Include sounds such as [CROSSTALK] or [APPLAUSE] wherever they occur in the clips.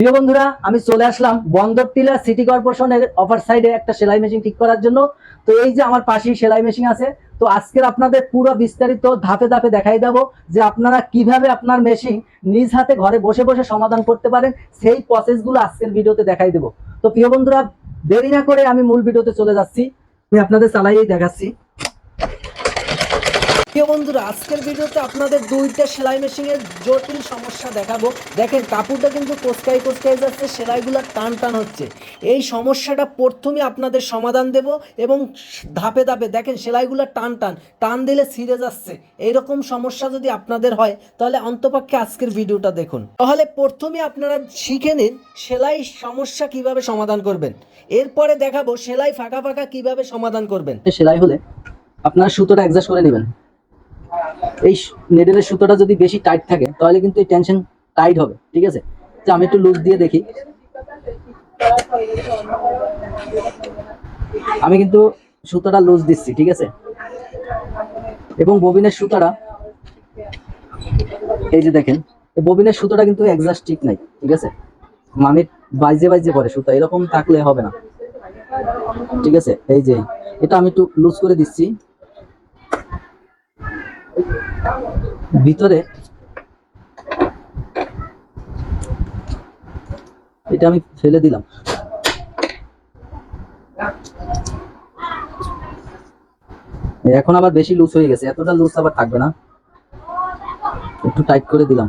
প্রিয় বন্ধুরা, আমি চলে আসলাম বন্দর বন্দরটিলা সিটি কর্পোরেশনের অফার সাইডে একটা সেলাই মেশিন ঠিক করার জন্য। তো এই যে আমার পাশেই সেলাই মেশিন আছে, তো আজকের আপনাদের পুরো বিস্তারিত ধাপে ধাপে দেখাই দেবো যে আপনারা কীভাবে আপনার মেশিন নিজ হাতে ঘরে বসে বসে সমাধান করতে পারেন, সেই প্রসেসগুলো আজকের ভিডিওতে দেখাই দেবো। তো প্রিয় বন্ধুরা, দেরি না করে আমি মূল ভিডিওতে চলে যাচ্ছি। আমি আপনাদের চালাইয়েই দেখাচ্ছি। প্রিয় বন্ধুরা, আজকের ভিডিওতে আপনাদের দুইটা সেলাই মেশিনের জটিল সমস্যা দেখাবো। দেখেন, কাপড়টা কিন্তু কোচকাই কোচকাই যাচ্ছে, সেলাইগুলো টান টান হচ্ছে। এই সমস্যাটা প্রথমে আপনাদের সমাধান দেব এবং ধাপে ধাপে, দেখেন, সেলাইগুলো টান টান টান দিলে ছিঁড়ে যাচ্ছে। এইরকম সমস্যা যদি আপনাদের হয়, তাহলে অন্তপক্ষে আজকের ভিডিওটা দেখুন। তাহলে প্রথমে আপনারা শিখে নিন সেলাই সমস্যা কীভাবে সমাধান করবেন। এরপরে দেখাবো সেলাই ফাঁকা ফাঁকা কীভাবে সমাধান করবেন। সেলাই হলে আপনারা সুতোটা অ্যাডজাস্ট করে নেবেন। এই নেডেলের সুতোটা যদি বেশি টাইট থাকে, তাহলে কিন্তু এই টেনশন টাইট হবে, ঠিক আছে? তো আমি একটু লুজ দিয়ে দেখি। আমি কিন্তু সুতোটা লুজ দিচ্ছি, ঠিক আছে? এবং ববিনের সুতোটা, এই যে দেখেন ববিনের সুতোটা কিন্তু একজাস্ট ঠিক নাই, ঠিক আছে? মানে বাইজে বাইজে পরে সুতো, এরকম থাকলে হবে না, ঠিক আছে? এই যে, এটা আমি একটু লুজ করে দিচ্ছি। ভিতরে এটা আমি ফেলে দিলাম। এখন আবার বেশি লুজ হয়ে গেছে। এতটা লুজ আবার থাকবে না। একটু টাইট করে দিলাম।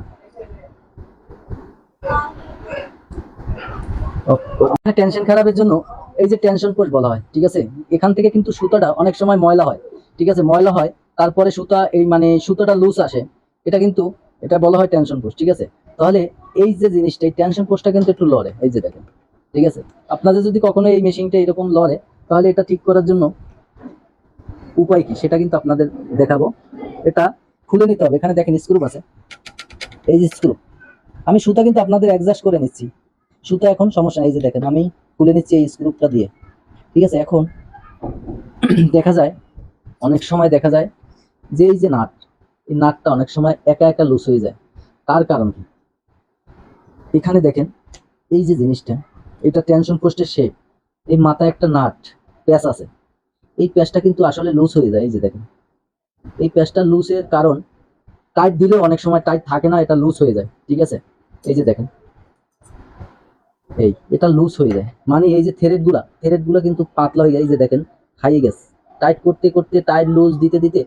টেনশন খারাপের জন্য এই যে টেনশন পোস্ট বলা হয়, ঠিক আছে? এখান থেকে কিন্তু সুতাটা অনেক সময় ময়লা হয়, ঠিক আছে? ময়লা হয়, তারপরে সুতা এই মানে সুতাটা লুজ আসে। এটা কিন্তু, এটা বলা হয় টেনশন পোস্ট ঠিক আছে? তাহলে এই যে জিনিসটা, এই টেনশন পোস্টটা কিন্তু একটু লড়ে, এই যে দেখেন, ঠিক আছে? আপনাদের যদি কখনো এই মেশিনটা এরকম লড়ে, তাহলে এটা ঠিক করার জন্য উপায় কি? সেটা কিন্তু আপনাদের দেখাবো। এটা খুলে নিতে হবে, এখানে দেখেন স্ক্রুপ আছে। এই যে স্ক্রুপ আমি সুতা কিন্তু আপনাদের অ্যাডজাস্ট করে নিচ্ছি। সুতা এখন সমস্যা, এই যে দেখেন, আমি খুলে নিচ্ছি এই স্ক্রুপটা দিয়ে, ঠিক আছে? এখন দেখা যায়, অনেক সময় দেখা যায় যে এই যে নাট এই নাটটা অনেক সময় একা একা লুজ হয়ে যায়। তার কারণ? কি এখানে দেখেন, এই যে জিনিসটা, এটা টেনশন পোস্টের শেপ এই মাথায় একটা নাট, প্যাচ আছে। এই প্যাচটা কিন্তু আসলে লুজ হয়ে যায়, এই যে দেখেন। এই প্যাচটা লুজের কারণ টাইট দিলে অনেক সময় টাইট থাকে না, এটা লুজ হয়ে যায়, ঠিক আছে? এই যে দেখেন। এই, এটা লুজ হয়ে যায়। মানে এই যে থ্রেডগুলা থ্রেডগুলা কিন্তু পাতলা হয়ে যায়, এই যে দেখেন খাইয়ে গেছে। টাইট করতে করতে টাইট লুজ দিতে দিতে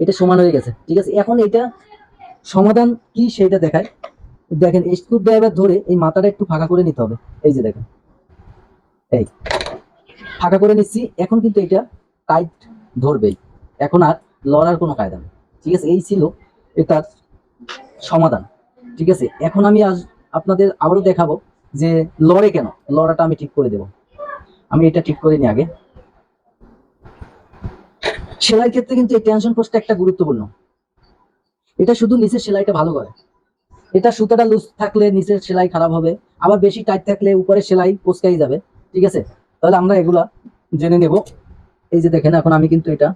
এটা সমান হয়ে গেছে। ঠিক আছে? এখন এটা সমাধান কি সেটা দেখায় দেখেন স্ক্রু ড্রাইভার ধরে এই মাথাটা একটু ফাঁকা করে নিতে হবে। এই যে দেখেন। এই। ফাঁকা করে নিচ্ছি। এখন কিন্তু এটা টাইট ধরবেই। এখন আর লড়ার কোনো কায়দা নেই। ঠিক আছে? এই ছিল এটার সমাধান। ঠিক আছে? এখন আমি আজ আপনাদের আবারও দেখাবো যে লড়ে কেন? লড়াটা আমি ঠিক করে দেব। আমি এটা ঠিক করে নিই আগে। সেলাই ক্ষেত্রে কিন্তু এই টেনশন পোস্টটা একটা গুরুত্বপূর্ণ। এটা শুধু নিচের সেলাইটা ভালো করে। এটা সুতাটা লুজ থাকলে নিচের সেলাই খারাপ হবে, আবার বেশি টাইট থাকলে উপরে সেলাই কোচকাই যাবে, ঠিক আছে? তাহলে আমরা এগুলা জেনে নেব। এই যে দেখেন, এখন আমি কিন্তু এটা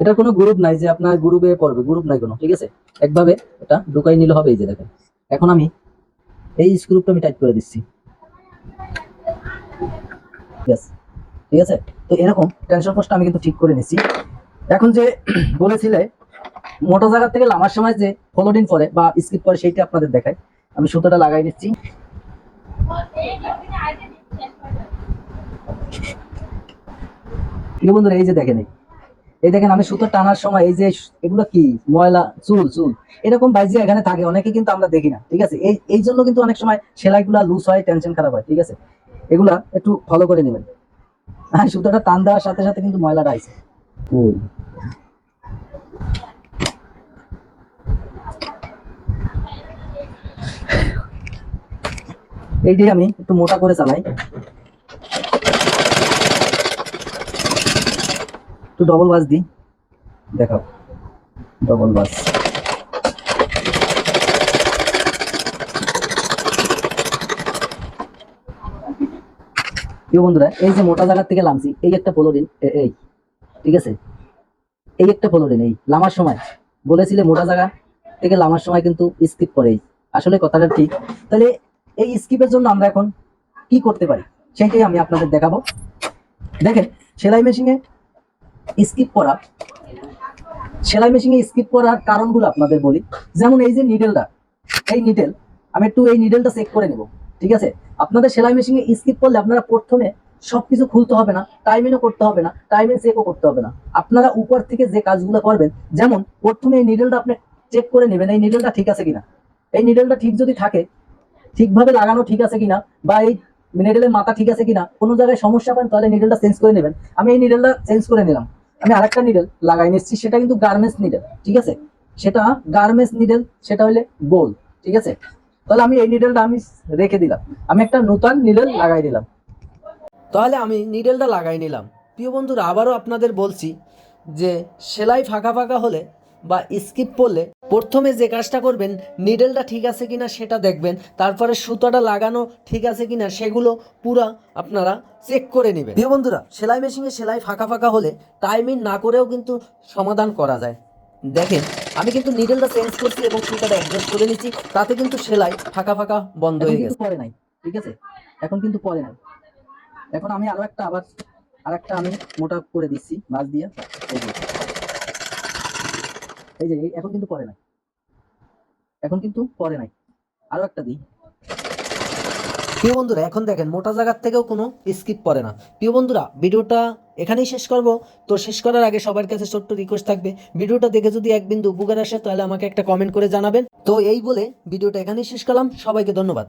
এটা কোনো গ্রুপ নাই যে আপনার গ্রুপে পড়বে গ্রুপ নাই কোনো, ঠিক আছে? একভাবে এটা ঢুকাই নিলে হবে, এই যে দেখেন। এখন আমি এই স্ক্রুপটা আমি টাইট করে দিচ্ছি। ঠিক আছে? তো এরকম টেনশন পোস্টটা আমি কিন্তু ঠিক করে নিচ্ছি। এখন যে [CLEARS THROAT] বলেছিলে, মোটা জায়গা থেকে লামার সময় যে ফলোডিন পরে বা স্কিপ করে সেইটা আপনাদের দেখায় আমি সুতোটা লাগাই নিচ্ছি। বন্ধুরা, এই যে দেখেন, এই দেখেন, আমি সুতো টানার সময় এই যে এগুলো কি? ময়লা, চুল চুল। এরকম বাইজে এখানে থাকে, অনেকে কিন্তু আমরা দেখি না, ঠিক আছে? এই এই জন্য কিন্তু অনেক সময় সেলাইগুলা লুজ হয় টেনশন খারাপ হয়, ঠিক আছে? এগুলা একটু ফলো করে নেবেন। হ্যাঁ সুতোটা টান দেওয়ার সাথে সাথে কিন্তু ময়লাটা আইছে। হুম এইটি আমি একটু মোটা করে চালাই একটু ডবল বাস দিই। দেখাও। ডবল বাস বন্ধুরা, এই যে মোটা জায়গার থেকে লামছি, এই একটা ফলোরিন এই। ঠিক আছে? এই একটা ফলোরিন এই লামার সময়। বলেছিলে মোটা জায়গা থেকে লামার সময় কিন্তু স্কিপ করে আসলে কথাটা ঠিক। তাহলে এই স্কিপের জন্য আমরা এখন কি করতে পারি? সেইটাই আমি আপনাদের দেখাবো। দেখেন, সেলাই মেশিনে স্কিপ করা, সেলাই মেশিনে স্কিপ করার কারণগুলো আপনাদের বলি। যেমন এই যে নিডেলটা এই নিডেল আমি একটু এই নিডেলটা চেক করে নেব, ঠিক আছে? আপনাদের সেলাই মেশিনে স্কিপ করলে আপনারা প্রথমে সবকিছু খুলতে হবে না টাইমিংও করতে হবে না টাইমিং চেকও করতে হবে না। আপনারা উপর থেকে যে কাজগুলো করবেন, যেমন প্রথমে এই নিডেলটা আপনি চেক করে নেবেন, এই নিডেলটা ঠিক আছে কিনা। এই নিডেলটা ঠিক যদি থাকে, ঠিকভাবে লাগানো ঠিক আছে কিনা, বা এই নিডেলের মাথা ঠিক আছে কিনা, কোনো জায়গায় সমস্যা পান তাহলে নিডেলটা চেঞ্জ করে নেবেন। আমি এই নিডেলটা চেঞ্জ করে নিলাম। আমি আরেকটা নিডেল লাগাই নিচ্ছি, সেটা কিন্তু গার্মেন্টস নিডেল ঠিক আছে? সেটা গার্মেন্টস নিডেল সেটা হলে গোল ঠিক আছে? তাহলে আমি এই নিডেলটা আমি রেখে দিলাম। আমি একটা নতুন নিডেল লাগাই দিলাম। তাহলে আমি নিডেলটা লাগাই নিলাম। প্রিয় বন্ধুরা আবারও আপনাদের বলছি যে সেলাই ফাঁকা ফাঁকা হলে বা স্কিপ পড়লে প্রথমে যে কাজটা করবেন নিডেলটা ঠিক আছে কিনা সেটা দেখবেন তারপরে সুতাটা লাগানো ঠিক আছে কিনা সেগুলো পুরা আপনারা চেক করে নেবেন। প্রিয় বন্ধুরা সেলাই মেশিনে সেলাই ফাঁকা ফাঁকা হলে টাইমিং না করেও কিন্তু সমাধান করা যায়। দেখেন আমি কিন্তু নিডেলটা চেঞ্জ করছি এবং সুতাটা অ্যাডজাস্ট করে নিচ্ছি তাতে কিন্তু সেলাই ফাঁকা ফাঁকা বন্ধ হয়ে গেছে। পরে নাই ঠিক আছে? এখন কিন্তু পরে নাই। এখন আমি আরও একটা আবার আর একটা আমি মোটা করে দিচ্ছি মাছ দিয়ে। এই যে। এখন কিন্তু পরে নাই। এখন কিন্তু পরে নাই। আরও একটা দিই। প্রিয় বন্ধুরা, এখন দেখেন, মোটা জায়গার থেকেও কোনো স্কিপ পড়ে না। প্রিয় বন্ধুরা, ভিডিওটা এখানেই শেষ করব। তো শেষ করার আগে সবার কাছে ছোট্ট রিকোয়েস্ট থাকবে। ভিডিওটা দেখে যদি এক বিন্দু উপকার আসে, তাহলে আমাকে একটা কমেন্ট করে জানাবেন। তো এই বলে ভিডিওটা এখানেই শেষ করলাম। সবাইকে ধন্যবাদ।